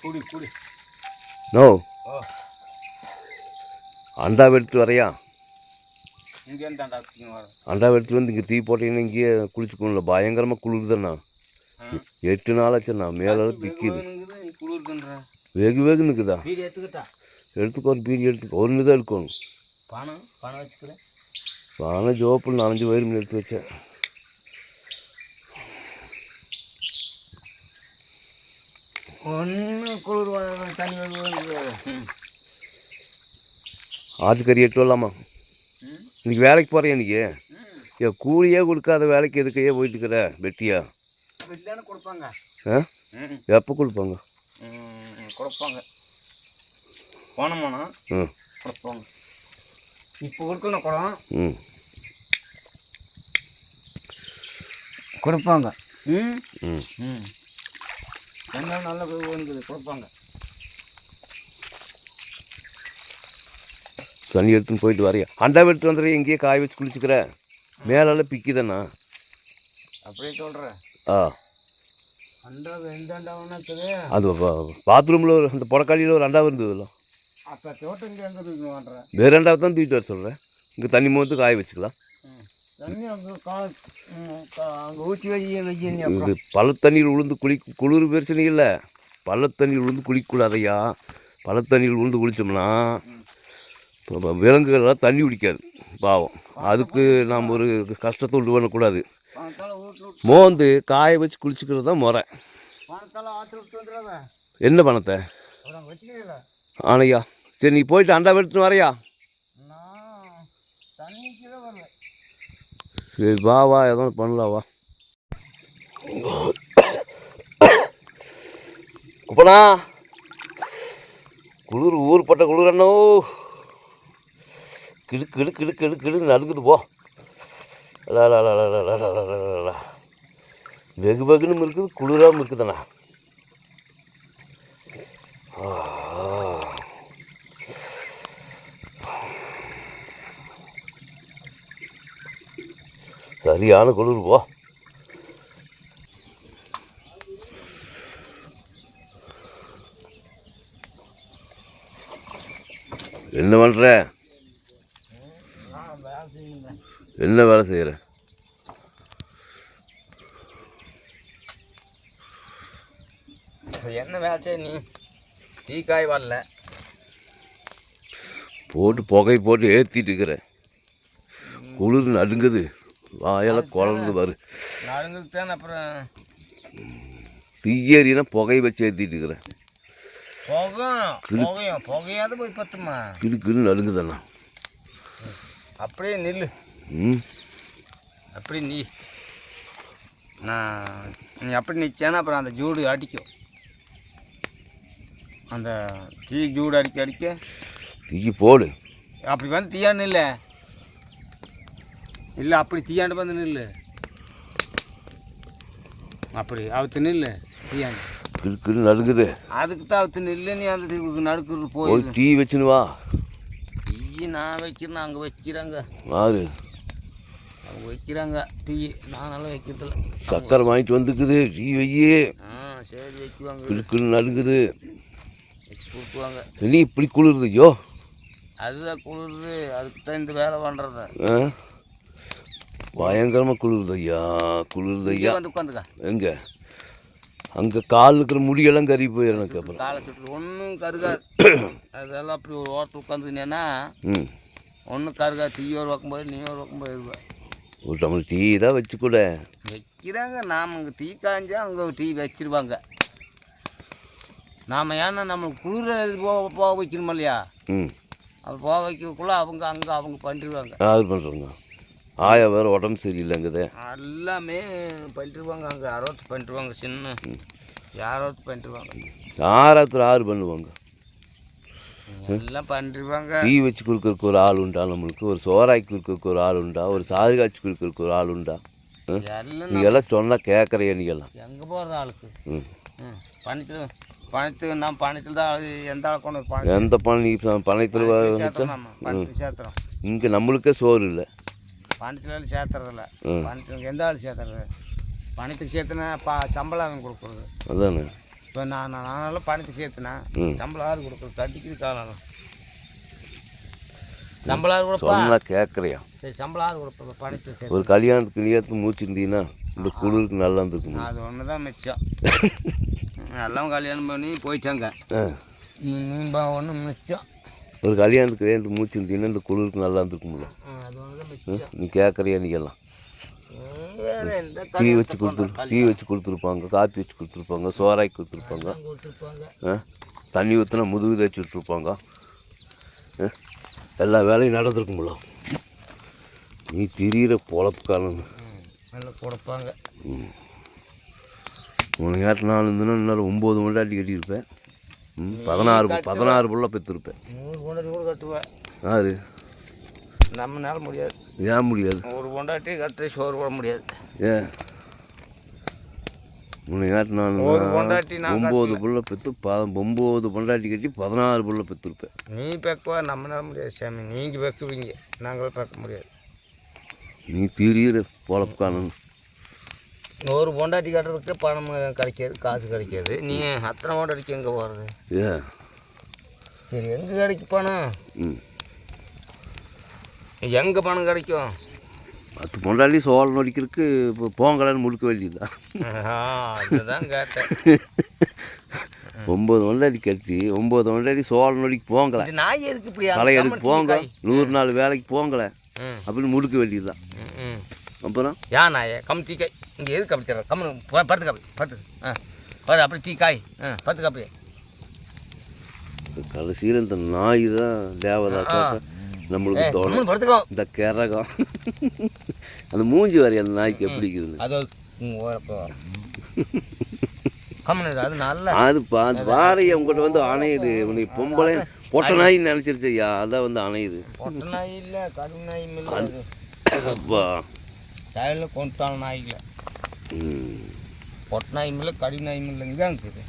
குடி குடி. குடி நோ அண்டா எடுத்து வரையா அண்டா எடுத்து வந்து இங்கே தீ போட்டீங்கன்னா இங்கேயே குளிச்சுக்கணும்ல. பயங்கரமாக குளிருதுண்ணா. எட்டு நாள் ஆச்சுண்ணா மேலே பிக்குது வெகு வெகு நிற்குதா எடுத்துக்கோ பீடி எடுத்துக்கோ. ஒன்று தான் எடுக்கணும் வச்சுக்கிறேன். நானும் ஜோப்பில் நாலஞ்சு வயிறு எடுத்து வச்சேன். ஒன்று குளிர் தண்ணி ஆட்டுக்கறி எட்டு வரலாமா? இன்னைக்கு வேலைக்கு போகிறேன் இன்னைக்கு ஏன் கூலியே கொடுக்காத வேலைக்கு எதுக்கையே போயிட்டு இருக்கிற வெட்டியா கொடுப்பாங்க. ஆ? எப்போ கொடுப்பாங்க? கொடுப்பாங்க. போனோமாண்ணா ம் கொடுப்பாங்க. இப்போ கொடுக்கணும் குடம். ம். கொடுப்பாங்க. ம். ம். ம். என்ன நல்ல வந்து கொடுப்பாங்க. தண்ணி எடுத்துன்னு போயிட்டு வரையா? அண்டா எடுத்து வந்துடுறேன் இங்கேயே காய வச்சு குளிச்சுக்கிற. மேலால பிக்குதாண்ணா. அப்படியே சொல்கிறேன் ஆ. அண்டா எந்த இருக்குது? அது பாத்ரூமில் ஒரு அந்த புடக்காளியில் ஒரு அண்டா இருந்ததுல்ல அப்போ தோட்டம் எங்கே அண்டாவை தான் தூக்கிட்டு வர சொல்கிறேன் இங்கே தண்ணி மோந்து காய வச்சுக்கலாம். இது பள்ளத்தண்ணீர் உளுந்து குளி குளிர் பிரச்சனை இல்லை. பள்ளத்தண்ணீர் உளுந்து குளிக்கக்கூடாதையா பள்ளத்தண்ணீர் உளுந்து குளித்தோம்னா இப்போ விலங்குகள்லாம் தண்ணி குடிக்காது. பாவம். அதுக்கு நாம் ஒரு கஷ்டத்தை உண்டு பண்ணக்கூடாது. மோந்து காய வச்சு குளிச்சுக்கிறது தான் முறை. என்ன பணத்தை? ஆனையா சரி நீ போயிட்டு அண்டா எடுத்துட்டு வரையா? சரி வாவா ஏதோ பண்ணலாவா குப்பனா? குளிர் ஊர்பட்ட குளிர் அண்ணோ. கிடு கிடு கிடுக்கு கிடுக்கு கிடு நடுக்குது போ. வெகு வெகுன்னு இருக்குது குளிராகவும் இருக்குதுண்ணா சரியான குளிர் போ. என்ன பண்ணுற என்ன வேலை செய்கிற என்ன வேலை செய்ய நீ? டீ காய் வரல. போட்டு புகை போட்டு ஏற்றிட்டு இருக்கிற. குளிர் நடுங்குது. வாயெல்லாம் குழந்து தானே அப்புறம் தீயேறினா புகை வச்சு ஏற்றிட்டு இருக்கிறேன். புகையும் புகையாவது போய் பத்துமா? கிடு கிடு நடுங்குதண்ணா அப்படியே நில்லு. ம். அப்படி நீ நான் நீ அப்படி நிச்சேன்னா அப்புறம் அந்த ஜூடு அடிக்கும். அந்த டீ ஜூடு அடிக்க அடிக்க. தீ போடு. அப்படி வந்து தீயா நில்ல. இல்லை அப்படி தீயாண்டு வந்து நில்லு அப்படி அவுத்து நில்லு தீயாண்டு. கிடு நடுங்குது. அதுக்கு தான் அவுத்து நில்லு நீ அந்த நடுக்கிறது போய். டீ வச்சுன்னு வா. டீ நான் வைக்கிறேன் அங்கே வைக்கிறாங்க. யாரு? அவங்க வைக்கிறாங்க டீ. நானெல்லாம் வைக்கிறதில்ல. சக்கரை வாங்கிட்டு வந்துக்குது டீ வையே. ஆ சரி வைக்குவாங்க. கிடு நடுங்குது. கொடுக்குவாங்க நீ இப்படி குளிருது ஐயோ அதுதான் குளிருது அதுக்கு தான் இந்த வேலை பண்ணுறது பயங்கரமாக குளிருது ஐயா குளிருது ஐயா வந்து உட்காந்துக்க. எங்கே? அங்கே கால் இருக்கிற முடியெல்லாம் கறி போயிடும் எனக்கு அப்புறம். காலை சுட்டு ஒன்றும் கருகாது அதெல்லாம் அப்படி ஒரு ஓரத்தில் உட்காந்துக்கினேன்னா ம். ஒன்றும் கருகாது தீ ஒரு பக்கம் போய் நீ ஒரு பக்கம் போயிடுவேன் ஒரு டம்ளர் டீ தான் வச்சு கூட வைக்கிறாங்க நாம் அங்கே டீ காஞ்சா அங்கே டீ வச்சிருவாங்க. நாம் ஏன்னா நம்மளுக்கு குளிர இது போக போக வைக்கணும் இல்லையா? ம். அது போக வைக்கக்குள்ள அவங்க அங்கே அவங்க பண்ணிடுவாங்க அது பண்ணுறோங்க. ஆயா வேறு உடம்பு சரியில்லைங்குதே. எல்லாமே பண்ணிடுவாங்க அங்கே. யாரோத்து பண்ணிடுவாங்க சின்ன. யாரோத்து பண்ணிடுவாங்க ஆறாத்துல ஆறு பண்ணுவாங்க. எல்லாம் பண்ணிடுவாங்க டீ வச்சு கொடுக்கறதுக்கு ஒரு ஆள் உண்டா நம்மளுக்கு? ஒரு சோறாக்கி கொடுக்கறதுக்கு ஒரு ஆள் உண்டா? ஒரு சாறு காய்ச்சி கொடுக்கறதுக்கு ஒரு ஆள் உண்டா? ம்? எல்லாம் நீ எல்லாம் சொன்னால் கேட்குறிய நீங்கெல்லாம் எங்கே போகிறது ஆளுக்கு? ம். பணத்தில் பணத்துக்கு நான் பணத்தில் தான் அது எந்த ஆள் கொண்டு எந்த பணம் நீ பணத்தில் இங்கே நம்மளுக்கே சோறு இல்லை. பணத்தில் சேர்த்துறதில்ல. பணத்துக்கு எந்த ஆள் சேர்த்துறது பணத்துக்கு சேர்த்துனா பா சம்பளம் அவன் கொடுக்குறது. அதானே. இப்போ நான் நான் நானெல்லாம் பணத்தை சேர்த்துனா ம். சம்பளம் ஆறு கொடுக்குறது? தட்டிக்குது காலம் சம்பளம் ஆறு கொடுப்பா? கேட்குறியா சரி சம்பளம் ஆறு கொடுப்பா பணத்தை சேர்த்து. ஒரு கல்யாணத்துக்கு நீயத்து மூச்சிருந்தீங்கன்னா இந்த குளிருக்கு நல்லா இருந்திருக்கும். அது ஒன்று தான் மிச்சம். எல்லாம் கல்யாணம் பண்ணி போயிட்டாங்க. ஆ. நீ ஒன்று மிச்சம். ஒரு கல்யாணத்துக்கு நேரத்து மூச்சிருந்தீங்கன்னா இந்த குளிருக்கு நல்லா இருந்திருக்கும்ல. நீ கேட்குறியா நீ எல்லாம்? வேற எந்த டீ வச்சு கொடுத்து டீ வச்சு கொடுத்துருப்பாங்க காப்பி வச்சு கொடுத்துருப்பாங்க சோறாக்கி கொடுத்துருப்பாங்க? தண்ணி ஊற்றினா முதுகு தேய்ச்சி விட்ருப்பாங்க ஆ? எல்லா வேலையும் நடந்திருக்கும்ல நீ திரியிற பொழப்புக்காரன். ம், நல்லா கொடுப்பாங்க உனக்கு ஏற்ற நாள் இருந்துன்னா இன்னும் ஒம்பது மண்டாட்டி கட்டியிருப்பேன் ம் பதினாறு பதினாறு புள்ள பெற்றிருப்பேன் நூறு பொண்டாட்டி கூட கட்டுவேன். யாரு? நம்மனால முடியாது. ஏன் முடியாது? ஒரு பொண்டாட்டி கட்டு சோறு போட முடியாது. ஏன்? நாள் ஒரு பொண்டாட்டி நான் ஒம்பது புள்ள பெற்று ப ஒம்பது பொண்டாட்டி கட்டி பதினாறு புள்ள பெற்றிருப்பேன் நீ பேக்குவா? நம்மனால முடியாது சாமி. நீங்கள் பேக்குவீங்க. நாங்களும் பேக்க முடியாது. நீ திரியிற பொழப்புக்காரன் ஒரு பொண்டாட்டி கட்டுறதுக்கு பணம் கிடைக்காது காசு கிடைக்காது நீ அத்தனை பொண்டாட்டிக்கு எங்கே போகிறது சரி எங்கே கிடைக்கும் பணம்? எங்கே பணம் கிடைக்கும்? பத்து பொண்டாட்டி சோளம் நொடிக்கிறதுக்கு இப்போ போங்கலன்னு முழுக்க வேண்டியதுதான். அதுதான் கேட்டேன். ஒம்பது பொண்டாட்டி கட்டி ஒம்பது பொண்டாட்டி சோளம் நொடிக்கு போங்கலை. நாய் எதுக்கு இப்படி கம்மன் போங்க? நூறு நாள் வேலைக்கு போங்கலை அப்படின்னு முடுக்க வேண்டியதுதான். அப்புறம்? ஏன் நாயே? கம் தீ காய் இங்கே எதுக்கு அப்படி தர கம்மனு ப- படுத்து காப்பி படுத்து. ஆ பாரு அப்படி தீ காய். ஆ படுத்து காப்பி கடைசியில் இந்த நாய் தான் தேவதாசா நம்மளுக்கு தோணும் படுத்துக்கோ. இந்த கிரகம். அந்த மூஞ்சி வரைய அந்த நாய்க்கு எப்படி இருக்குதுன்னு அது அது நல்ல அது பா பாறையை உங்கள்கிட்ட வந்து அணையுது. உனக்கு பொம்பளை பொட்டை நாய் நினச்சிருச்சு ஐயா. அதான் வந்து அணையுது. பொட்டை நாய் இல்லை கடும் நாய் இல்லை அப்பா. சைடில் கொண்டான நாய் இல்லை ம். பொட்டை நாய் இல்லை கடி நாய் இல்லை இங்கே இருக்குது.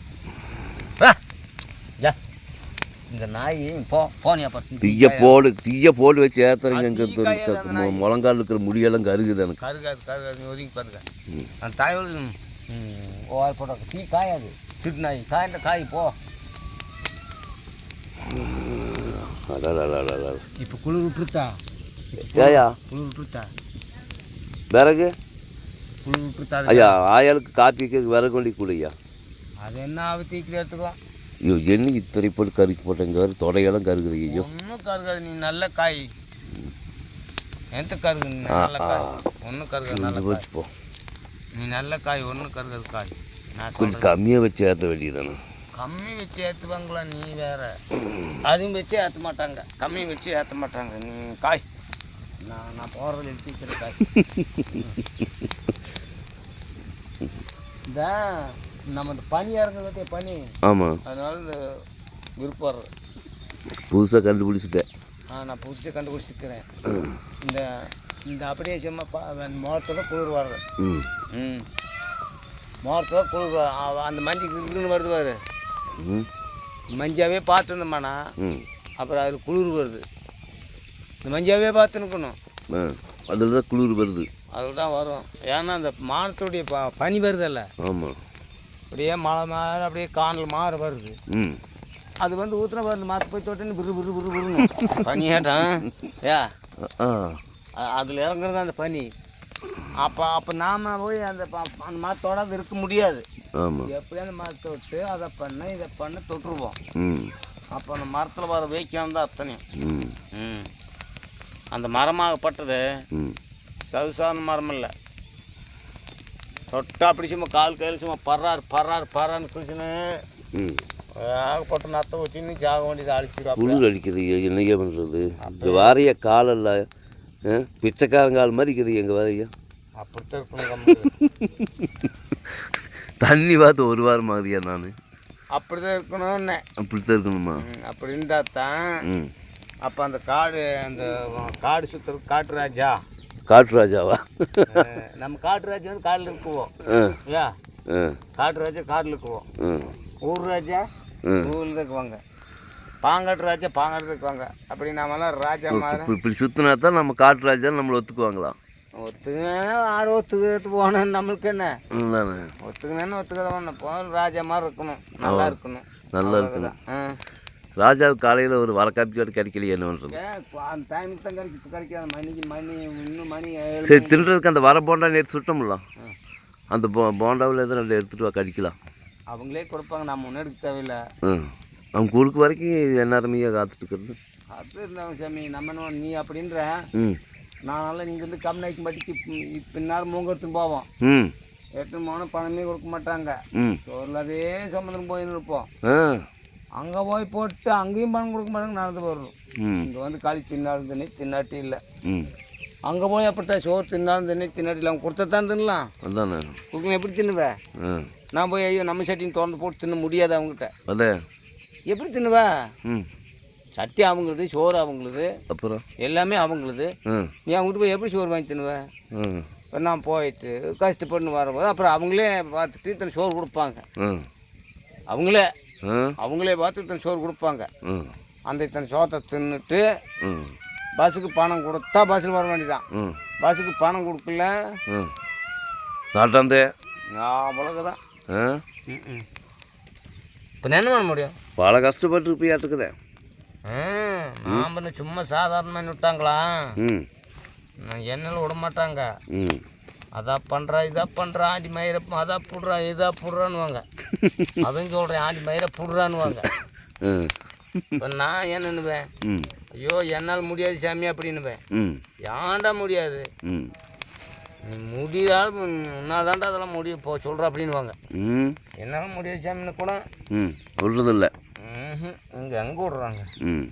இந்த நாய் போ போனியா தீய போடு தீய போடு வச்சு ஏத்துறீங்க? முழங்கால் இருக்கிற முடியெல்லாம் கருகுது எனக்கு. கருகாது கருகாது ஒதுங்கி பாருங்க. அந்த தாயோடு ஓவார் போட தீ காயாது. திட்டு நாய் காய்ந்த காய் போ. இப்போ குளிர் விட்டுருத்தா குளிர் விட்டுருத்தா அது ஐயா ஆயாளுக்கு காப்பிக்கு விறகொல்லி கொண்டு அது என்ன ஆவி எடுத்துக்கோ ஐயோ என்ன இத்தனை போட்டு கருக்கு போட்டேங்க வேறு தொடையெல்லாம் கருகுது ஐயோ ஒன்றும் கருகாது நீ நல்ல காய் எந்த கருகு நீ நல்ல காய் ஒன்றும் கருகாது நல்ல இது வச்சு போ நீ நல்ல காய் ஒன்றும் கருகாது காய் நான் கொஞ்சம் கம்மியாக வச்சு ஏற்ற வேண்டியதானே கம்மி வச்சு ஏற்றுவாங்களா நீ வேற அதையும் வச்சு ஏற்ற மாட்டாங்க கம்மி வச்சு ஏற்ற மாட்டாங்க நீ காய் நான் நான் போகிறது எடுத்து இந்த நம்ம இந்த பனி இறங்குது பற்றிய பனி? ஆமாம் அதனால இந்த விருப்பம் புதுசாக கண்டுபிடிச்சிட்டேன். ஆ நான் புதுசாக கண்டுபிடிச்சிருக்கிறேன். இந்த இந்த அப்படியே சும்மா முகத்தோட குளிர் வர்றது. ம். முகத்தோட குளிர் அந்த மஞ்சள் கிருன்னு வருது பாரு. மஞ்சாவே பார்த்துருந்தோம்மாண்ணா அப்புறம் அதில் குளிர் வருது. இந்த மஞ்சாவே பார்த்துருக்கணும். ஆ அதில் தான் குளிர் வருது. அதில் தான் வரும். ஏன்னா அந்த மானத்துடைய ப பனி வருதல்ல. ஆமாம் அப்படியே மழை மாற அப்படியே காணல் மாற வருது. ம். அது வந்து ஊற்றுன வருது மாற்ற போய் தொட்டுன்னு பிரு பிரு பிரு பிருன்னு பனியாட்டம் ஏ அதில் இறங்குறது அந்த பனி. அப்போ அப்போ நாம் போய் அந்த அந்த மரத்தோட அது இருக்க முடியாது. எப்படியும் அந்த மரத்தை விட்டு அதை பண்ண இதை பண்ண தொட்டுருவோம். அப்போ அந்த மரத்தில் வர வைக்காம தான் அத்தனையும். ம். ம். அந்த மரமாகப்பட்டது சதுசான மரம் இல்லை தொட்டா அப்படி சும்மா கால் கையில் சும்மா பர்றார் பர்றார் பர்றான்னு குளிச்சுன்னு ம். ஏகப்பட்ட நத்தை ஊற்றின்னு ஜாக வேண்டியது அழிச்சிடும் குளிர் அடிக்குது என்னையா பண்ணுறது இந்த வாரிய காலில் பிச்சைக்காரங்கால் மாதிரி இருக்குது எங்கள் வாரிய அப்படித்தான் இருக்கணும் கம்முனு. தண்ணி பார்த்து ஒரு வாரம் ஆகுதியா நான்? அப்படிதான் இருக்கணும்னு. அப்படித்தான் இருக்கணுமா? அப்படி இருந்தால் தான் அப்போ அந்த காடு அந்த காடு சுற்றுறது காட்டு ராஜா காட்டு ராஜாவா அஹ், நம்ம காட்டு ராஜா வந்து காட்டில் இருக்குவோம். ஐயா ஆ. காட்டு ராஜா காட்டில் இருக்குவோம் ஊர் ராஜா. ஊரில் இருக்குவாங்க. பாங்காட்டு ராஜா பாங்காட்டு இருக்குவாங்க. அப்படி நாமெல்லாம் ராஜா மாதிரி. இப்படி சுற்றினா தான் நம்ம காட்டு ராஜா நம்மளை ஒத்துக்குவாங்களா? ஒத்துக்கினா ஆறு ஒத்துக்கிட்டு போனேன் நம்மளுக்கு என்ன? தானே. ஒத்துக்கினேன்னு ஒத்துக்கதான் போ ராஜா மாதிரி இருக்கணும். நல்லா இருக்கணும். நல்லா இருக்கணும். ஆ. ராஜாவுக்கு காலையில் ஒரு வர காப்பி கூட கிடைக்கலையே என்ன பண்ணுறது ஏன் இப்ப அந்த டைமுக்கு தான் கிடைக்கும் இப்போ கிடைக்காது மணிக்கு மணி இன்னும் மணி ஏழு சரி தின்றதுக்கு அந்த வர போண்டா நேற்று சுட்டோம்ல. அந்த போ போண்டாவில் எதுவும் ரெண்டு எடுத்துகிட்டு வா கடிக்கலாம். அவங்களே கொடுப்பாங்க நம்ம ஒன்றும் எடுக்க தேவையில்லை. ம் அவங்க கொடுக்க வரைக்கும் எந்நேரமையாக காத்துட்டு இருக்கிறது? அது இருந்தாங்க சாமி நம்ம நீ அப்படின்ற ம். நான்லாம் இங்கேருந்து கம்நாய்க்கு மட்டிக்கு பின்னால் மூங்கத்துன்னு போவோம். ம். எடுத்துன்னு போனால் பணமே கொடுக்க மாட்டாங்க. ம். சோர்லதே சமுதிரம் போயின்னு இருப்போம். ஆ. அங்கே போய் போட்டு அங்கேயும் பணம் கொடுக்க மாட்டாங்க நடந்து போடுறோம் ம். இங்கே வந்து களி தின்னாலும் தண்ணி தின்னாட்டி இல்லை. அங்கே போய் அப்படித்தான் சோறு தின்னாலும் தண்ணி தின்னாட்டி இல்லை. அவங்க கொடுத்தா தான் தின்னலாம் கொடுக்கணும் எப்படி தின்னுவேன் நான் போய் ஐயோ நம்ம சட்டின்னு திறந்து போட்டு தின்ன முடியாது அவங்ககிட்ட. அதே. எப்படி தின்னுவா? ம். சட்டி அவங்களுது சோறு அவங்களுது. அப்புறம்? எல்லாமே அவங்களுது. நீ அவங்ககிட்ட போய் எப்படி சோறு வாங்கி தின்னுவேன் நான் போயிட்டு கஷ்டப்பட்டு வரும்போது அப்புறம் அவங்களே பார்த்துட்டு இத்தனை சோறு கொடுப்பாங்க. அவங்களே அவங்களே பார்த்து இத்தனை சோறு கொடுப்பாங்க. ம். அந்த இத்தனை சோத்தை தின்னுட்டு பஸ்ஸுக்கு பணம் கொடுத்தா பஸ்ஸில் வர வேண்டியதான் பஸ்ஸுக்கு பணம் கொடுக்கல. நாட்டாந்தே அவ்வளோதான் இப்போ என்ன பண்ண முடியும்? பல கஷ்டப்பட்டு இருப்பியாட்டுக்குதே நாம் பண்ண சும்மா சாதாரணமாக விட்டாங்களா? எண்ணெயில் விட மாட்டாங்க. அதான் பண்ணுறா இதாக பண்ணுறா ஆண்டி மயிரை அதா புடுறா இதா புடுறான்னுவாங்க. அதையும் சொல்கிறேன் ஆண்டி மயிரை புடுறான்னுவாங்க ம் இப்போ நான் என்னன்னுவேன் ஐயோ என்னால் முடியாது சாமி அப்படின்னுவேன். ஏன்டா முடியாது? நீ முடியாலும் உன்னால் தான்டா அதெல்லாம் முடியும். இப்போ சொல்கிற அப்படின்னுவாங்க. என்னால் முடியாது சாமின்னு கூட. ம். சொல்கிறதில்ல இங்கே எங்கே விடுறாங்க? ம்.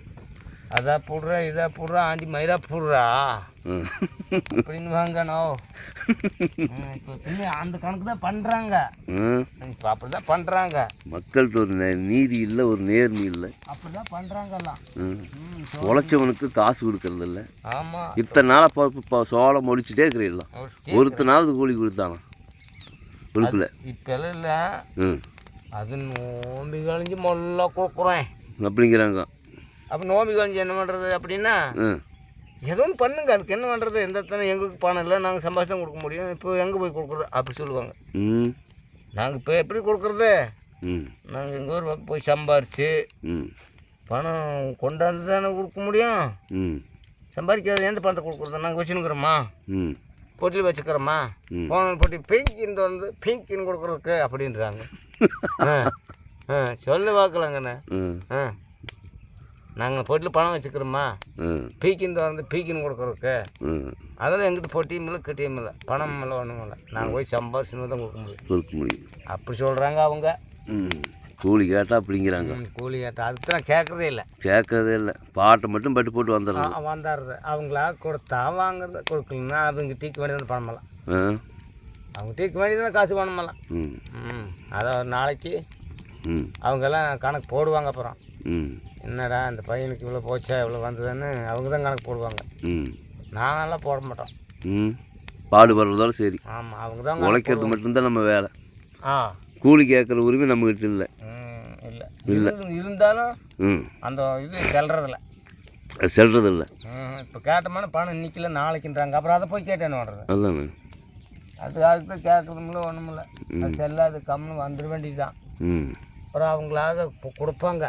அதா புடுறா இதா புடுறா ஆண்டி மயிரா புடுறா? அப்படின்னு வாங்கண்ணோ இப்போ அந்த கணக்கு தான் பண்ணுறாங்க இப்போ அப்படி தான் பண்ணுறாங்க மக்கள்கிட்ட ஒரு நீதி இல்லை ஒரு நேர்மை இல்லை. அப்படி தான் பண்ணுறாங்கல்லாம் உழைச்சவனுக்கு காசு கொடுக்கறதில்ல ஆமாம் இத்தனை நாளாக ப- ப- சோளம் முடிச்சுட்டே இருக்கிறீங்களா ஒருத்தனாவது கூலி கொடுத்தானா? கொடுக்கல. இப்போல்லாம் இல்லை. அது நோம்பி கழிஞ்சு மொல்ல கொடுக்குறேன் அப்படிங்கிறாங்க. அப்போ நோம்பி கழிஞ்சு என்ன பண்ணுறது அப்படின்னா ம் ஏதோ ஒன்று பண்ணுங்க. அதுக்கு என்ன பண்ணுறது எந்த தானே எங்களுக்கு பணம் இல்லை. நாங்கள் சம்பாதிச்சு தான் கொடுக்க முடியும். இப்போ எங்கே போய் கொடுக்குறது? அப்படி சொல்லுவாங்க. ம். நாங்கள் இப்போ எப்படி கொடுக்குறது? நாங்கள் எங்கள் ஊர் பக்கம் போய் சம்பாரித்து பணம் கொண்டாந்து தானே கொடுக்க முடியும். சம்பாதிக்காத எந்த பணத்தை கொடுக்குறது? நாங்கள் வச்சுனுக்குறோமா ம். பொட்டியில் வச்சுக்கிறோமா. போன பொட்டி பிங்கின்னு வந்து பிங்கின்னு கொடுக்குறதுக்கு அப்படின்றாங்க. ஆ ஆ சொல்லு பார்க்கலாங்கண்ணே ஆ. நாங்கள் பொட்டியில் பணம் வச்சுக்கிறோமா ம். பீக்கின்னு திறந்து பீக்கின்னு கொடுக்குறதுக்கு. அதெல்லாம் எங்கிட்ட பொட்டியும் இல்லை கிட்டியும் இல்லை. பணம் இல்லை ஒன்றும் இல்லை. நாங்கள் போய் சம்பாரிச்சுன்னு தான் கொடுக்க முடியும். கொடுக்க முடியும். அப்படி சொல்கிறாங்க அவங்க. கூலி கேட்டால் அப்படிங்கிறாங்க. கூலி கேட்டால் அதுக்கு நான் கேட்குறதே இல்லை. கேட்கறதே இல்லை. பாட்டை மட்டும் பட்டு போட்டு வந்துடுறது. வந்தாடுறது. அவங்களா கொடுத்தா வாங்குறது கொடுக்கலன்னா அவங்க டீக்கு வேண்டி தான் பணமெல்லாம் அவங்க டீக்கு வேண்டி தான் காசு பணமெல்லாம் ம். அதை நாளைக்கு அவங்கெல்லாம் கணக்கு போடுவாங்க அப்புறம். ம். என்னடா இந்த பையனுக்கு இவ்வளோ போச்சா இவ்வளோ வந்ததுன்னு அவங்க தான் கணக்கு போடுவாங்க. ம். நாங்கெல்லாம் போட மாட்டோம். ம். பாடுபடுறதோட சரி. ஆமாம் அவங்க தான் உழைக்கிறது மட்டும்தான் நம்ம வேலை. ஆ. கூலி கேட்குற உரிமை நம்மக்கிட்ட இல்லை. ம், இல்லை. இருந்து- இருந்தாலும் ம். அந்த இது செல்றதில்ல. அது செல்றது இல்லை இப்போ கேட்டோம்னா பணம் இல்லை நாளைக்குன்றாங்க. அப்புறம் அதை போய் கேட்டேன்னு பண்ணுறது அதுதானே அது அதுக்கு தான் கேட்குறதுமில்ல ஒன்றும் இல்லை அது செல்லாது கம்முன்னு வந்துட வேண்டியது தான் ம். அப்புறம் அவங்களாக கொடுப்பாங்க.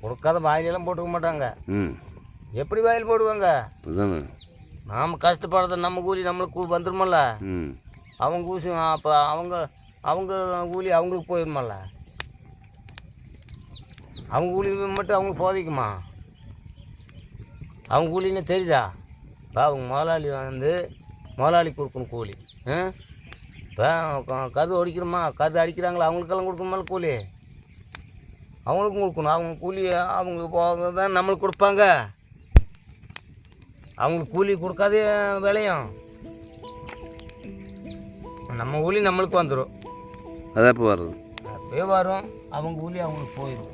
கொடுக்காத வாயிலெல்லாம் போட்டுக்க மாட்டாங்க. எப்படி வாயில் போடுவாங்க? நாம் கஷ்டப்படுறது நம்ம கூலி நம்மளுக்கு கூலி வந்துருமல்ல? அவங்க கூசி அப்போ அவங்க அவங்க கூலி அவங்களுக்கு போயிருமல்ல? அவங்க கூலி மட்டும் அவங்களுக்கு போதிக்குமா? அவங்க கூலின்னு தெரியுதா? இப்போ அவங்க முதலாளி வந்து முதலாளி கொடுக்கணும் கூலி. இப்போ கது அடிக்கிறோமா கது அடிக்கிறாங்களா? அவங்களுக்கெல்லாம் கொடுக்கணுமால கூலி? அவங்களுக்கும் கொடுக்கணும். அவங்க கூலி அவங்களுக்கு போக தான் நம்மளுக்கு கொடுப்பாங்க. அவங்களுக்கு கூலி கொடுக்காதே விளையும் நம்ம கூலி நம்மளுக்கு வந்துடும் அதான் இப்போ வர்றது? அப்படியே வரும். அவங்க கூலி அவங்களுக்கு போயிடும்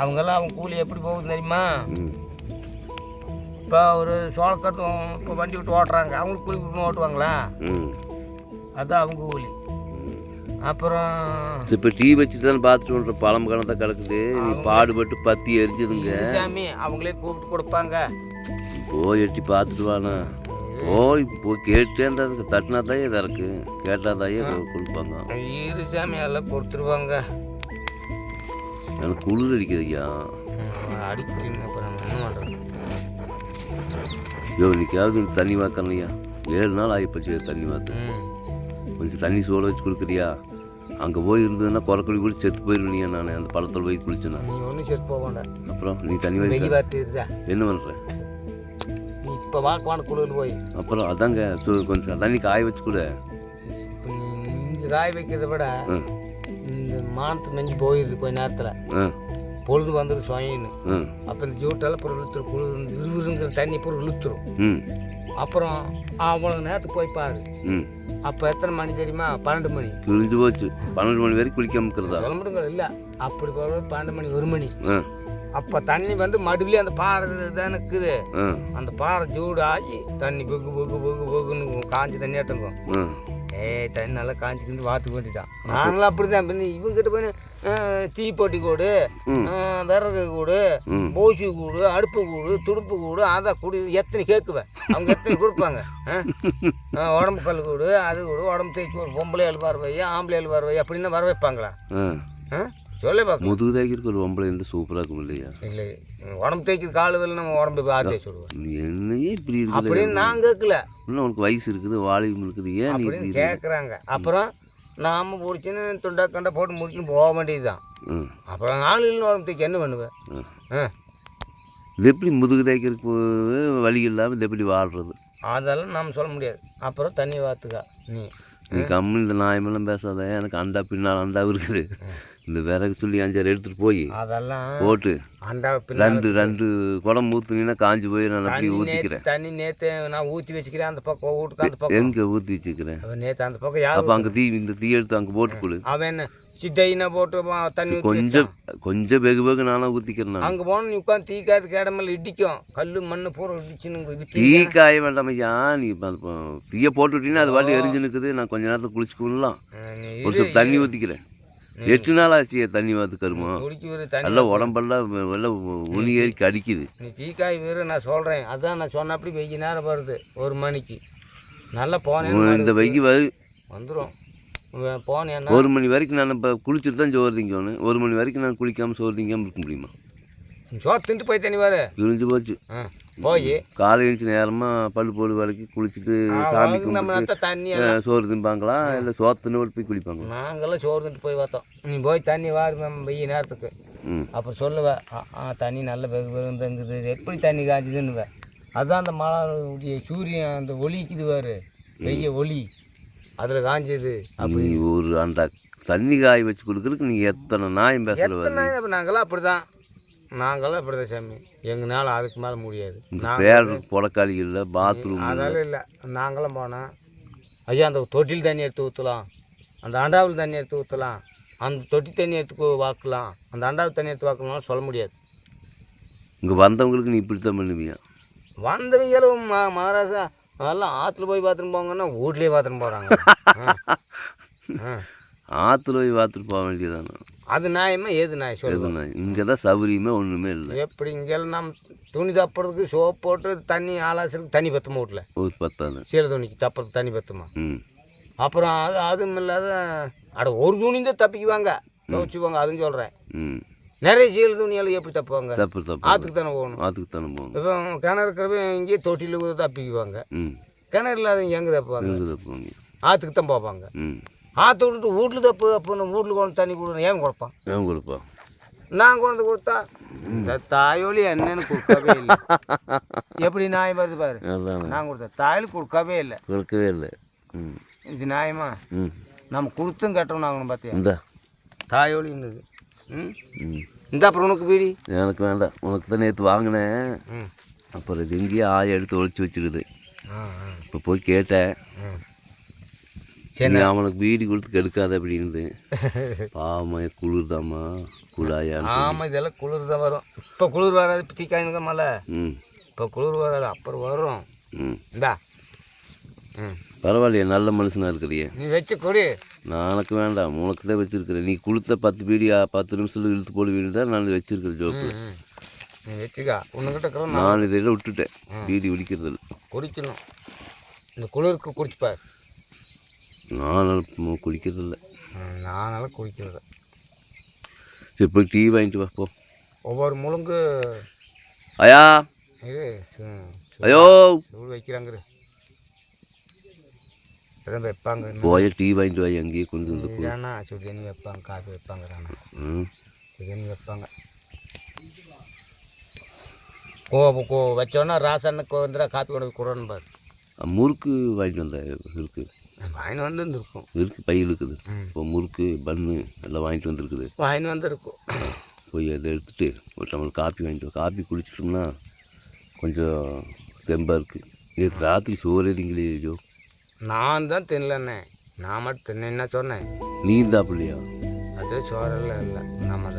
அவங்கெல்லாம் அவங்க கூலி எப்படி போகுது தெரியுமா? இப்போ ஒரு சோளக்கட்டும் இப்போ வண்டி விட்டு ஓட்டுறாங்க. அவங்களுக்கு கூலி ஓட்டுவாங்களா? அதுதான் அவங்க கூலி அப்புறம் இப்போ டீ வச்சுட்டு தான் வர பழம் கணத்தை கிடக்குது நீ பாடுபட்டு பத்தி எரிஞ்சுதுங்க. சாமி அவங்களே கூப்பிட்டு கொடுப்பாங்க. போய் எட்டி பார்த்துட்டு வாண்ணா ஓ இப்போ கேட்டே இருந்ததுக்கு தட்டினா தான் இது இறக்கு. கேட்டால் தான் கொடுப்பாங்க இரு சாமி எல்லாம் கொடுத்துருவாங்க. எனக்கு குளிர் அடிக்குது ஐயா அடிக்கிறீங்க அப்புறம் என்ன ஐயோ இன்னைக்காவது தண்ணி வாக்கணும் ஐயா ஏழு நாள் ஆகிப்போச்சு தண்ணி வாத்து. ம். கொஞ்சம் தண்ணி சோட வச்சு கொடுக்குறியா? அங்கே போய் இருந்ததுன்னா குறக்குடி குடி செத்து போயிருவீங்க நான். அந்த பழத்தில் போய் குளிச்சேன்னா நீ ஒன்றும் செத்து போக வேண்டாம். அப்புறம் நீ வார்த்தை இருந்தா என்ன பண்ணுற இப்போ வாக்குவான குளிர் போய். அப்புறம் அதாங்க கொஞ்சம் தண்ணி காய வச்சு கொடு. காய வைக்கிறத விட இந்த மானத்து மெஞ்சி போயிடுது கொஞ்ச நேரத்தில். ம் பொழுது வந்துடும் சுயன்னு அப்போ இந்த ஜூட்டெல்லாம் அப்புறம் இழுத்துரும். குளிர் விறுவிறுங்கிற தண்ணி பூரா இழுத்துரும். ம். அப்புறம் அவ்வளோ நேரத்துக்கு போய் பாரு. ம். அப்போ எத்தனை மணி தெரியுமா? பன்னெண்டு மணி. கிழிஞ்சு போச்சு. பன்னெண்டு மணி வரைக்கும் குளிக்காம இருக்கிறதா? சொல்ல முடியுங்க இல்லை. அப்படி போகிறது பன்னெண்டு மணி ஒரு மணி. அப்போ தண்ணி வந்து மடுவிலே அந்த பாறை தான் ம் அந்த பாறை ஜூடு ஆகி தண்ணி பொகு பொகு பொகு பொகுன்னு காஞ்சி தண்ணி ஆட்டுங்க. ம் ஏய் தண்ணி நல்லா காஞ்சிக்கிட்டு வாத்து வேண்டிட்டான் நாங்களும் அப்படி தான் பின்ன இவங்கிட்ட போய் தீ போட்டி கூடு விறகு கூடு போசி கூடு அடுப்பு கூடு துடுப்பு கூடு அதை கூடு எத்தனை கேட்குவேன் அவங்க எத்தனை கொடுப்பாங்க? உடம்பு கல் கூடு அது கூடு உடம்பு தேய்ச்சி ஒரு பொம்பளை ஆள் வையா ஆம்பளை ஆள் வையா அப்படின்னு வர வைப்பாங்களா? சொல்ல பார்க்க முதுகு தேய்க்கிறதுக்கு ஒரு பொம்பளை இருந்து சூப்பராக இருக்கும் இல்லையா? இல்லை உடம்பு தேய்க்கிற காலு வேலை நம்ம உடம்பு ஆட்டே சொல்லுவேன். நீ என்னையே இப்படி இருக்குது அப்படின்னு நான் கேட்கல. இன்னும் உனக்கு வயசு இருக்குது வாலிபம் இருக்குது ஏன் அப்படின்னு? கேட்குறாங்க. அப்புறம் நாம பிடிச்சின்னு துண்டா கண்டா போட்டு முடிச்சுன்னு போக வேண்டியது தான் அப்புறம் ஆள் இல்லைன்னு உடம்பு தேய்க்க என்ன பண்ணுவேன்? இது எப்படி முதுகு தேய்க்கிறதுக்கு வழி இல்லாமல் இது எப்படி வாழ்கிறது அதெல்லாம் நம்ம சொல்ல முடியாது. அப்புறம் தண்ணி வாத்துக்கா நீ. நீ கம்மி இந்த நாயமெல்லாம் பேசாத எனக்கு அண்டா பின்னால் அண்டா இருக்குது. இந்த விறகு சொல்லி அஞ்சாறு எடுத்துகிட்டு போய் அதெல்லாம் போட்டு ரெண்டு ரெண்டு குடம் ஊற்றுனீங்கன்னா காஞ்சி போய் நான் அப்படி தண்ணி ஊற்றிக்கிறேன் தண்ணி நேற்று நான் ஊற்றி வச்சுக்கிறேன். அந்த பக்கம் வீட்டுக்கு அந்த பக்கம். எங்கே ஊற்றி வச்சுக்கிறேன்? நேற்று அந்த பக்கம் யார் அப்போ அங்கே தீ இந்த தீ எடுத்து அங்கே போட்டு கொடு. அவன் சித்தையினா போட்டு தண்ணி கொஞ்சம் கொஞ்சம் வெகு வெகு நானாக ஊற்றிக்கிறேன் அங்கே போன நீ உட்காந்து தீ காது கேடமெல்லாம் இடிக்கும். கல் மண் பூரா இடிச்சுன்னு தீ காய வேண்டாம் ஐயா. நீ தீயை போட்டு விட்டீங்கன்னா அது பாட்டு எரிஞ்சு நிற்குது நான் கொஞ்ச நேரத்தில் குளிச்சுக்கலாம் நீ ஒரு சில தண்ணி ஊற்றிக்கிறேன் எட்டு நாள் ஆச்சு தண்ணி வாத்து கருமா நல்லா உடம்பெல்லாம் எல்லாம் உனி ஏறி கடிக்குது நீ டீக்காய் வீரு நான் சொல்கிறேன் அதான் நான் சொன்னப்படி வெய்ய நேரம் வருது. ஒரு மணிக்கு. நல்லா போனேன் இந்த வெய்ய வரு வந்துடும் போனேன்னா ஒரு மணி வரைக்கும் நான் இப்போ குளிச்சுட்டு தான் சோறு திங்கணும் ஒரு மணி வரைக்கும் நான் குளிக்காமல் சோறு திங்காமல் இருக்க முடியுமா? சோத்து தின்ட்டு போய் தண்ணி வாரு கிழிஞ்சு போச்சு. ஆ. போய். காலை எழுந்துச்சு நேரமாக பல்லு போடு வரைக்கு குளிச்சுட்டு சாமி நம்ம கும்பிட்டு சோறு திம்பாங்களா இல்லை சோத்துன்னு போய் குளிப்பாங்களா? நாங்கெல்லாம் சோறு தின்ட்டு போய் பார்த்தோம். நீ போய் தண்ணி வாரு மேம் வெய்ய நேரத்துக்கு. அப்புறம் சொல்லுவேன் தண்ணி நல்ல வெகு வெகுந்தங்குது எப்படி தண்ணி காய்ச்சுதுன்னுவேன் அதான் அந்த மழை சூரியன் அந்த ஒளிக்குது பாரு. வெய்ய ஒளி. அதில் காஞ்சது. நீ ஒரு அந்த தண்ணி காய வச்சு கொடுக்குறதுக்கு நீ எத்தனை நாயம் அப்போ நாங்களாம் அப்படி தான் நாங்களாம் அப்படி தான் சாமி. எங்களால் அதுக்கு மேலே முடியாது. பேர் புடக்காளி இல்லை பாத்ரூம் அதெல்லாம் இல்லை. நாங்களும் போனோம். ஐயா அந்த தொட்டில் தண்ணி எடுத்து ஊற்றலாம் அந்த அண்டாவில் தண்ணி எடுத்து ஊற்றலாம் அந்த தொட்டி தண்ணி எடுத்து வாக்கலாம். அந்த அண்டாவில் தண்ணி எடுத்து வாக்கலாம்னு சொல்ல முடியாது. இங்கே வந்தவங்களுக்கு நீ இப்படி தான் பண்ணுவியா? வந்தவங்களும் மா மகாராஜா அதெல்லாம் ஆற்றுல போய் பாத்ரூம் போங்கன்னா வீட்லேயே பாத்ரூம் போகிறாங்க ஆற்றுல போய் பார்த்துட்டு போக வேண்டியதானே அது நியாயமா ஏது நியாயம்? சொல்லு எதுனா இங்கே தான் சௌகரியமே ஒன்றுமே இல்லை. எப்படி இங்கெல்லாம் நம்ம துணி தப்புறதுக்கு சோப் போட்டு தண்ணி ஆலாசுறதுக்கு தண்ணி பத்துமா வீட்டில் ஒரு பத்தாது. சீலை துணிக்கு தப்புறதுக்கு தண்ணி பத்துமா? ம். அப்புறம் அது அதுவும் இல்லாத அட ஒரு துணி தான் தப்பிக்குவாங்க. துவச்சிக்குவாங்க அதுவும் சொல்கிறேன் ம். நிறைய சீலை துணியால் எப்படி தப்புவாங்க? தப்பு தப்பு ஆற்றுக்கு தானே போகணும். ஆற்றுக்கு தானே போகணும். இப்போ கிணறு இருக்கிறவங்க இங்கேயே தொட்டியில் தப்பிக்குவாங்க. ம். கிணறு இல்லாதவங்க எங்கே தப்புவாங்க? எங்கே தப்புவாங்க? ஆற்றுக்கு தான் போவாங்க. ம். ஆற்று விட்டுட்டு வீட்டில் தப்பு அப்படின்னு வீட்டில் கொண்டு தண்ணி கொடுக்கணும் ஏன் கொடுப்பான் ஏன் கொடுப்பா? நான் கொண்டு கொடுத்தா? இந்த தாயோலி என்னன்னு கொடுக்கவே இல்லை. எப்படி நியாயம் வருது பாரு. நான் கொடுத்தேன் தாயில் கொடுக்கவே இல்லை. கொடுக்கவே இல்லை. ம். இது நியாயமா? ம். நம்ம கொடுத்தும் கட்டணும் ஆகணும் பார்த்தியா இந்தா. தாயோலி இருந்தது ம்? ம். இந்த அப்புறம் உனக்கு பீடி. எனக்கு வேண்டாம். உனக்கு தான் நேற்று வாங்கினேன். அப்புறம் இது எங்கேயோ ஆய எடுத்து ஒழிச்சு வச்சிருக்குது இப்போ போய் கேட்டேன். நீ அவனுக்கு வீடு கொடுத்து கெடுக்காத அப்படின்னு பாவமா குளிர்தாம்மா குழாயா ஆமாம் இதெல்லாம் குளிர் தான் வரும். இப்போ குளிர் வராது இப்போ தீக்காய்ங்க மழை. ம். இப்போ குளிர் வராது அப்புறம் வரும். ம். இந்தா. ம். பரவாயில்லையே நல்ல மனுஷனாக இருக்கிறியே. நீ வச்சு கொடு. நானுக்கு வேண்டாம் உனக்கு தான் வச்சிருக்கிறேன். நீ கொடுத்த பத்து பீடி ஆ, பத்து நிமிஷத்தில் இழுத்து போடு வீடு தான் நான் வச்சிருக்கிறேன் ம் நீ வச்சுக்கா உன்னுக்கிட்ட நான் நான் இதில் விட்டுட்டேன். பீடி குடிக்கிறது குடிக்கணும். இந்த குளிருக்கு குடிச்சுப்பார் நான் மு- குடிக்கிறதில்ல நானெல்லாம் குடிக்கிறது சரி போய் டீ வாங்கிட்டு வா போ. ஒவ்வொரு முழுங்கு ஐயா. இது ஐயோ. சூடு வைக்கிறாங்க அதான் வைப்பாங்க. போய் டீ வாங்கிட்டு வா அங்கேயே கொண்டு வந்து. இல்லைன்னா சுடு தண்ணி வைப்பாங்க காஃபி வைப்பாங்க சுடு தண்ணி வைப்பாங்க. கோ கோ வச்சோன்னா ராசனுக்கு வந்துடா காப்பி கொண்டு போய் கொடுறோன்னு பாரு. முறுக்கு வாங்கிட்டு வந்தேன் இருக்கு வாங்கின்னு வந்து இருந்திருக்கும் இருக்கு பை இருக்குது. இப்போ முறுக்கு பன்னு எல்லாம் வாங்கிட்டு வந்திருக்குது. வாங்கின்னு வந்து இருக்கும் போய் அதை எடுத்துட்டு ஒரு டம்ளர் காப்பி வாங்கிட்டு. காப்பி குடிச்சிட்டோம்னா கொஞ்சம் தெம்பாக இருக்குது நேற்று ராத்திரி சோறு எதிங்களே ஐயோ. நான் தான் தின்னலண்ணே. நான் மட்டும் தின்ன என்ன சொன்னேன் நீ தாப்பில்லையா அது சோறெல்லாம் இல்லை. நம்ம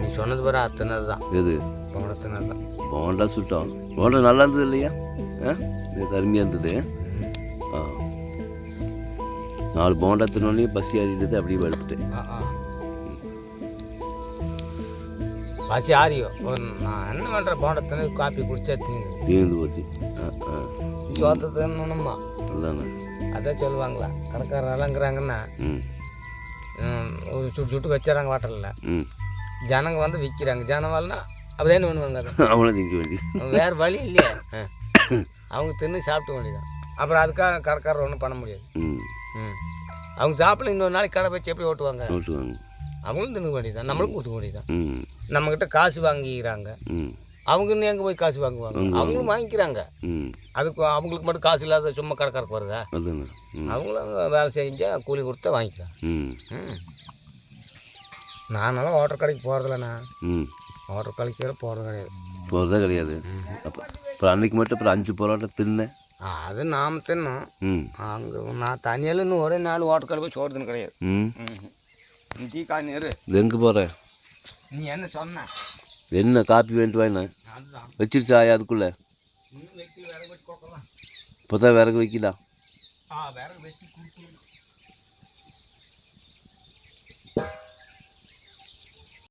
நீ சொன்னது பிறகு அத்தனது தான். எது? போனத்தினது தான். போண்டா சுட்டோம். போண்டா நல்லா இருந்தது இல்லையா? ஆ? அருமையாக இருந்தது. ஆ. நாலு போண்டா தின்னோடனே பசி ஆடிட்டு அப்படியே படுத்துட்டேன். பசி ஆறியோ? நான் என்ன பண்ணுறேன் போனத்தின காப்பி குடிச்சா தீங்கு தீர்ந்து போச்சு. சோத்தை தின்னணுமா அதானே அதான் சொல்லுவாங்களா? அலங்குறாங்கன்னா ம், ஒரு சுட்டு சுட்டு வச்சுறாங்க வாட்டரில். ம். ஜனங்க வந்து விற்கிறாங்க ஜனவாள்னா அப்படியே என்ன பண்ணுவாங்க அவனை திங்க வேண்டியது. வேறு வழி இல்லையா. அவங்க தின்னு சாப்பிட்டு வேண்டியதான் அப்புறம் அதுக்காக கடைக்காரர் ஒன்றும் பண்ண முடியாது. அவங்க சாப்பிடல இன்னொரு நாளைக்கு கடை வச்சு எப்படி ஓட்டுவாங்க. ஓட்டுவாங்க. அவங்களும் தின்னுக்க வேண்டியதான் நம்மளும் கொடுக்க வேண்டியதான் நம்மக்கிட்ட காசு வாங்கிக்கிறாங்க. அவங்க இன்னும் எங்கே போய் காசு வாங்குவாங்க? அவங்களும் வாங்கிக்கிறாங்க. அதுக்கு அவங்களுக்கு மட்டும் காசு இல்லாத சும்மா கடைக்காரருக்கு வருதா? அவங்களும் வேலை செஞ்சால் கூலி கொடுத்தா வாங்கிக்கலாம். ம். ம். நானெல்லாம் ஓட்டர் கடைக்கு போகிறதில்லண்ணா ம். ஓட்டர் கடைக்கு போகிறது கிடையாது. போகிறதே கிடையாது. அப்போ அன்னைக்கு மட்டும் அப்புறம் அஞ்சு பரோட்டா தின்னேன். அது நாம் தின்னோம். அங்கே நான் தனியால் இன்னும் ஒரே நாள் ஓட்டர் கடை போய் சோறுதுன்னு கிடையாது. ம். நீ டீ இது எங்கே போகிற நீ என்ன சொன்ன? என்ன காப்பி வேண்டிட்டு வாங்கின? அதுதான் வச்சிருச்சா அதுக்குள்ளே? இப்போ தான் விறகு வைக்கலா ஆ விறகு வச்சு